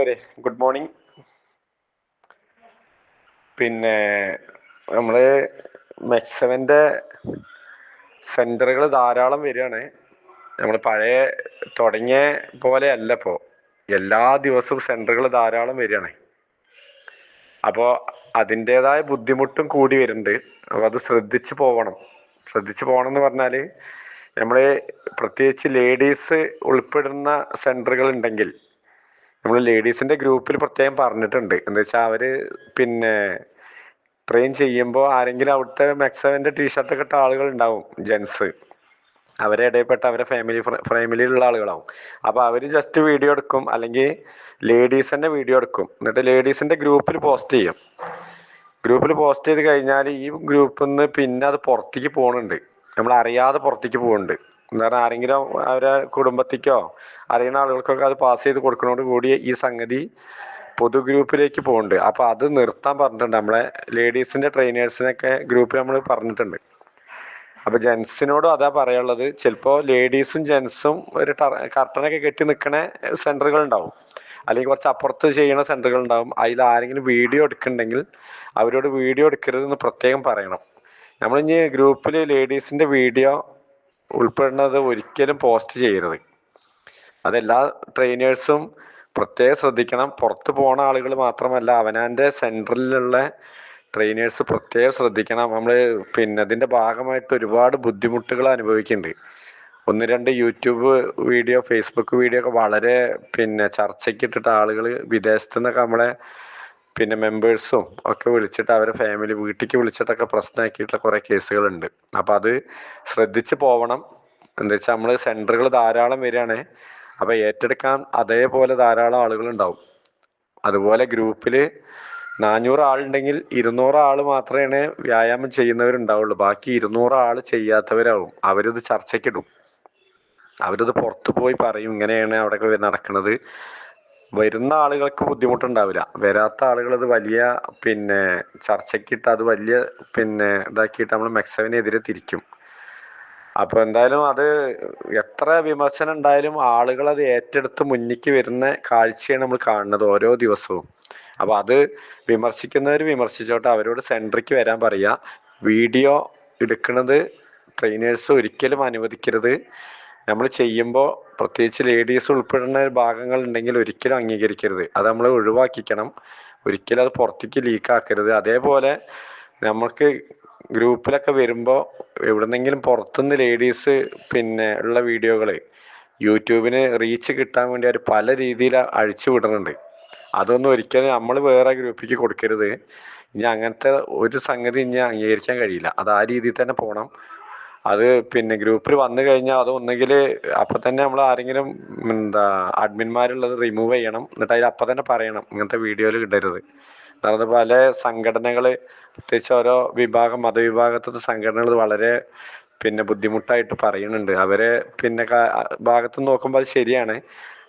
പ്രിയമുള്ളവരെ good morning. പിന്നെ നമ്മൾ മെക്സവന്റെ സെന്ററുകൾ ധാരാളം വരികയാണ്. നമ്മൾ പഴയ തുടങ്ങിയ പോലെ അല്ല ഇപ്പോൾ എല്ലാ ദിവസവും സെന്ററുകൾ ധാരാളം വരികയാണ്. അപ്പോൾ അതിന്റേതായ ബുദ്ധിമുട്ടും കൂടി വരുന്നുണ്ട്. അപ്പോൾ അത് ശ്രദ്ധിച്ചു പോകണം ശ്രദ്ധിച്ചു പോകണം എന്ന് പറഞ്ഞാൽ നമ്മൾ പ്രത്യേകിച്ച് ലേഡീസ് ഉൾപ്പെടുന്ന സെന്ററുകൾ ഉണ്ടെങ്കിൽ നമ്മൾ ലേഡീസിന്റെ ഗ്രൂപ്പിൽ പ്രത്യേകം പറഞ്ഞിട്ടുണ്ട്. എന്ന് വെച്ചാൽ അവർ പിന്നെ ട്രെയിൻ ചെയ്യുമ്പോൾ ആരെങ്കിലും അവിടുത്തെ മെക്സവന്റെ ടീഷർട്ടൊക്കെ ഇട്ട ആളുകൾ ഉണ്ടാവും ജെൻസ് അവരെ ഇടയിൽപ്പെട്ട അവരെ ഫാമിലി ഫാമിലിയിലുള്ള ആളുകളാവും. അപ്പോൾ അവർ ജസ്റ്റ് വീഡിയോ എടുക്കും അല്ലെങ്കിൽ ലേഡീസ് തന്നെ വീഡിയോ എടുക്കും. എന്നിട്ട് ലേഡീസിന്റെ ഗ്രൂപ്പിൽ പോസ്റ്റ് ചെയ്യും. ഗ്രൂപ്പിൽ പോസ്റ്റ് ചെയ്ത് കഴിഞ്ഞാൽ ഈ ഗ്രൂപ്പിൽ നിന്ന് പിന്നെ അത് പുറത്തേക്ക് പോകുന്നുണ്ട് നമ്മൾ അറിയാതെ പുറത്തേക്ക് പോകുന്നുണ്ട് എന്താ പറഞ്ഞാൽ ആരെങ്കിലും അവരെ കുടുംബത്തിക്കോ അറിയുന്ന ആളുകൾക്കൊക്കെ അത് പാസ് ചെയ്ത് കൊടുക്കുന്നതോട് കൂടി ഈ സംഗതി പൊതു ഗ്രൂപ്പിലേക്ക് പോകുന്നുണ്ട് അപ്പോൾ അത് നിർത്താൻ പറഞ്ഞിട്ടുണ്ട് നമ്മളെ ലേഡീസിന്റെ ട്രെയിനേഴ്സിനൊക്കെ ഗ്രൂപ്പിൽ നമ്മൾ പറഞ്ഞിട്ടുണ്ട്. അപ്പോൾ ജെൻസിനോടും അതാ പറയാനുള്ളത്. ചിലപ്പോൾ ലേഡീസും ജെൻസും ഒരു കർട്ടനൊക്കെ കെട്ടി നിൽക്കണ സെന്ററുകൾ ഉണ്ടാവും. അല്ലെങ്കിൽ കുറച്ച് അപ്പുറത്ത് ചെയ്യണ സെന്ററുകൾ ഉണ്ടാവും. അതിൽ ആരെങ്കിലും വീഡിയോ എടുക്കുന്നുണ്ടെങ്കിൽ അവരോട് വീഡിയോ എടുക്കരുതെന്ന് പ്രത്യേകം പറയണം. നമ്മളിനി ഗ്രൂപ്പിൽ ലേഡീസിന്റെ വീഡിയോ ഉൾപ്പെടുന്നത് ഒരിക്കലും പോസ്റ്റ് ചെയ്യരുത്. അതെല്ലാ ട്രെയിനേഴ്സും പ്രത്യേകം ശ്രദ്ധിക്കണം. പുറത്തു പോണ ആളുകൾ മാത്രമല്ല അവനാന്റെ സെന്ററിലുള്ള ട്രെയിനേഴ്സ് പ്രത്യേകം ശ്രദ്ധിക്കണം. നമ്മൾ പിന്നെ അതിന്റെ ഭാഗമായിട്ട് ഒരുപാട് ബുദ്ധിമുട്ടുകൾ അനുഭവിക്കുന്നുണ്ട്. ഒന്ന് രണ്ട് യൂട്യൂബ് വീഡിയോ ഫേസ്ബുക്ക് വീഡിയോ ഒക്കെ വളരെ പിന്നെ ചർച്ചയ്ക്ക് ഇട്ടിട്ട് ആളുകൾ വിദേശത്തു നിന്നൊക്കെ നമ്മളെ പിന്നെ മെമ്പേഴ്സും ഒക്കെ വിളിച്ചിട്ട് അവരെ ഫാമിലി വീട്ടിലേക്ക് വിളിച്ചിട്ടൊക്കെ പ്രശ്നമാക്കിയിട്ടുള്ള കുറേ കേസുകളുണ്ട്. അപ്പോൾ അത് ശ്രദ്ധിച്ചു പോവണം. എന്താ വെച്ചാൽ നമ്മൾ സെന്ററുകൾ ധാരാളം വരികയാണ് അപ്പോൾ ഏറ്റെടുക്കാൻ അതേപോലെ ധാരാളം ആളുകൾ ഉണ്ടാവും അതുപോലെ ഗ്രൂപ്പിൽ നാനൂറ് ആളുണ്ടെങ്കിൽ ഇരുന്നൂറ് ആൾ മാത്രമേ വ്യായാമം ചെയ്യുന്നവരുണ്ടാവുള്ളൂ. ബാക്കി ഇരുന്നൂറ് ആൾ ചെയ്യാത്തവരാവും. അവരിത് ചർച്ചയ്ക്കിടും അവരിത് പുറത്തു പോയി പറയും ഇങ്ങനെയാണ് അവിടെ നടക്കുന്നത് വരുന്ന ആളുകൾക്ക് ബുദ്ധിമുട്ടുണ്ടാവില്ല. വരാത്ത ആളുകൾ അത് വലിയ പിന്നെ ചർച്ചയ്ക്കിട്ട് അത് വലിയ പിന്നെ ഇതാക്കിയിട്ട് നമ്മൾ മെക്സവിനെതിരെ തിരിക്കും. അപ്പോൾ എന്തായാലും അത് എത്ര വിമർശനം ഉണ്ടായാലും ആളുകൾ അത് ഏറ്റെടുത്ത് മുന്നിക്ക് വരുന്ന കാഴ്ചയാണ് നമ്മൾ കാണുന്നത് ഓരോ ദിവസവും. അപ്പോൾ അത് വിമർശിക്കുന്നവർ വിമർശിച്ചോട്ടെ അവരോട് സെൻട്രിക്ക് വരാൻ പറയാ. വീഡിയോ എടുക്കുന്നത് ട്രെയിനേഴ്സ് ഒരിക്കലും അനുവദിക്കരുത്. നമ്മൾ ചെയ്യുമ്പോൾ പ്രത്യേകിച്ച് ലേഡീസ് ഉൾപ്പെടുന്ന ഭാഗങ്ങൾ ഉണ്ടെങ്കിൽ ഒരിക്കലും അംഗീകരിക്കരുത്. അത് നമ്മൾ ഒഴിവാക്കിക്കണം. ഒരിക്കലും അത് പുറത്തേക്ക് ലീക്കാക്കരുത് അതേപോലെ നമുക്ക് ഗ്രൂപ്പിലൊക്കെ വരുമ്പോൾ എവിടുന്നെങ്കിലും പുറത്തുനിന്ന് ലേഡീസ് പിന്നെ ഉള്ള വീഡിയോകൾ യൂട്യൂബിന് റീച്ച് കിട്ടാൻ വേണ്ടി അവർ പല രീതിയിൽ അഴിച്ചു വിടുന്നുണ്ട്. അതൊന്നും ഒരിക്കലും നമ്മൾ വേറെ ഗ്രൂപ്പിലേക്ക് കൊടുക്കരുത്. ഇനി അങ്ങനത്തെ ഒരു സംഗതി ഇനി അംഗീകരിക്കാൻ കഴിയില്ല. അത് ആ രീതിയിൽ തന്നെ പോകണം അത് പിന്നെ ഗ്രൂപ്പിൽ വന്നു കഴിഞ്ഞാൽ അത് ഒന്നുകിൽ അപ്പം തന്നെ നമ്മൾ ആരെങ്കിലും എന്താ അഡ്മിന്മാരുള്ളത് റിമൂവ് ചെയ്യണം. എന്നിട്ട് അതിൽ അപ്പം തന്നെ പറയണം ഇങ്ങനത്തെ വീഡിയോയിൽ കിട്ടരുത് അതായത് പല സംഘടനകൾ പ്രത്യേകിച്ച് ഓരോ വിഭാഗം മതവിഭാഗത്തിലെ സംഘടനകൾ വളരെ പിന്നെ ബുദ്ധിമുട്ടായിട്ട് പറയുന്നുണ്ട്. അവരെ പിന്നെ ഭാഗത്ത് നോക്കുമ്പോൾ അത് ശരിയാണ്.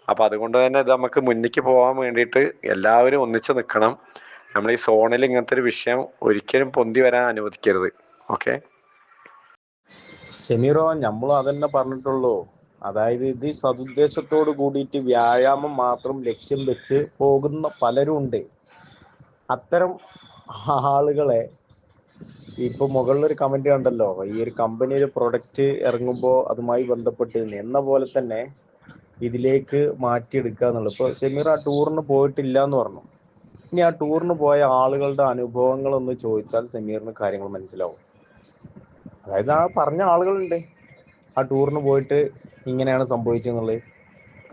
അപ്പോൾ അതുകൊണ്ട് തന്നെ ഇത് നമുക്ക് മുന്നിക്ക് പോകാൻ വേണ്ടിയിട്ട് എല്ലാവരും ഒന്നിച്ച് നിൽക്കണം നമ്മൾ ഈ സോണിൽ ഇങ്ങനത്തെ ഒരു വിഷയം ഒരിക്കലും പൊന്തി വരാൻ അനുവദിക്കരുത്. ഓക്കെ ഷെമീറോ നമ്മളും അതന്നെ പറഞ്ഞിട്ടുള്ളൂ. അതായത് ഇത് സതുദ്ദേശത്തോട് കൂടിയിട്ട് വ്യായാമം മാത്രം ലക്ഷ്യം വെച്ച് പോകുന്ന പലരും ഉണ്ട്. അത്തരം ആളുകളെ ഇപ്പൊ മുകളിലൊരു കമന്റ് കണ്ടല്ലോ. ഈ ഒരു കമ്പനി ഒരു പ്രൊഡക്റ്റ് ഇറങ്ങുമ്പോൾ അതുമായി ബന്ധപ്പെട്ട് എന്ന പോലെ തന്നെ ഇതിലേക്ക് മാറ്റിയെടുക്കുക എന്നുള്ളത്. ഇപ്പൊ സെമീർ ആ ടൂറിന് പോയിട്ടില്ല എന്ന് പറഞ്ഞു. ഇനി ആ ടൂറിന് പോയ ആളുകളുടെ അനുഭവങ്ങൾ ഒന്ന് ചോദിച്ചാൽ സെമീറിന് കാര്യങ്ങൾ മനസ്സിലാവും. അതായത് ആ പറഞ്ഞ ആളുകളുണ്ട്. ആ ടൂറിന് പോയിട്ട് ഇങ്ങനെയാണ് സംഭവിച്ചെന്നുള്ളത്.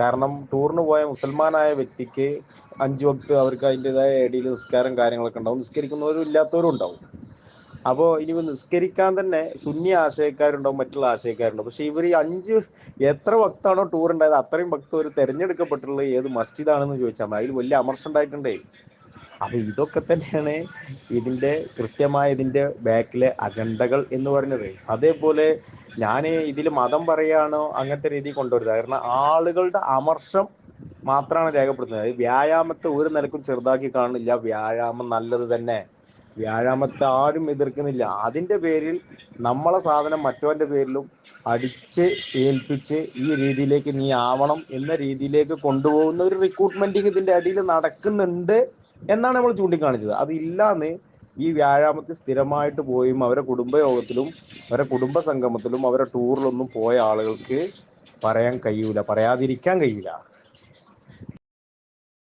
കാരണം ടൂറിന് പോയ മുസൽമാനായ വ്യക്തിക്ക് അഞ്ചു വക്ത് അവർക്ക് അതിന്റെതായ ഏടിയിൽ നിസ്കാരം കാര്യങ്ങളൊക്കെ ഉണ്ടാവും. നിസ്കരിക്കുന്നവരും ഇല്ലാത്തവരും ഉണ്ടാവും. അപ്പോൾ ഇനി നിസ്കരിക്കാൻ തന്നെ സുന്നി ആശയക്കാരുണ്ടാവും മറ്റുള്ള ആശയക്കാരുണ്ടാവും. പക്ഷെ ഇവർ ഈ അഞ്ച് എത്ര ഭക്താണോ ടൂർ ഉണ്ടായത് അത്രയും ഭക്തർ തെരഞ്ഞെടുക്കപ്പെട്ടുള്ളത് ഏത് മസ്ജിദാണെന്ന് ചോദിച്ചാൽ അതിൽ വലിയ അമർഷം ഉണ്ടായിട്ടുണ്ടേ. അപ്പൊ ഇതൊക്കെ തന്നെയാണ് ഇതിന്റെ കൃത്യമായ ഇതിന്റെ ബാക്കിലെ അജണ്ടകൾ എന്ന് പറഞ്ഞത് അതേപോലെ ഞാൻ ഇതിൽ മതം പറയാണോ അങ്ങനത്തെ രീതി കൊണ്ടുവരുന്നത്. കാരണം ആളുകളുടെ അമർഷം മാത്രമാണ് രേഖപ്പെടുത്തുന്നത്. വ്യായാമത്തെ ഒരു നിലക്കും ചെറുതാക്കി കാണുന്നില്ല. വ്യായാമം നല്ലത് തന്നെ. വ്യായാമത്തെ ആരും എതിർക്കുന്നില്ല. അതിന്റെ പേരിൽ നമ്മളെ സാധനം മറ്റവന്റെ പേരിലും അടിച്ച് ഏൽപ്പിച്ച് ഈ രീതിയിലേക്ക് നീ ആവണം എന്ന രീതിയിലേക്ക് കൊണ്ടുപോകുന്ന ഒരു റിക്രൂട്ട്മെന്റിങ് ഇതിന്റെ അടിയിൽ നടക്കുന്നുണ്ട്. എന്നാണ് നമ്മൾ ചൂണ്ടിക്കാണിച്ചത്. അതില്ലാന്ന് ഈ വ്യായാമത്തിൽ സ്ഥിരമായിട്ട് പോയും അവരെ കുടുംബയോഗത്തിലും അവരെ കുടുംബ സംഗമത്തിലും അവരെ ടൂറിലൊന്നും പോയ ആളുകൾക്ക് പറയാൻ കഴിയൂല പറയാതിരിക്കാൻ കഴിയില്ല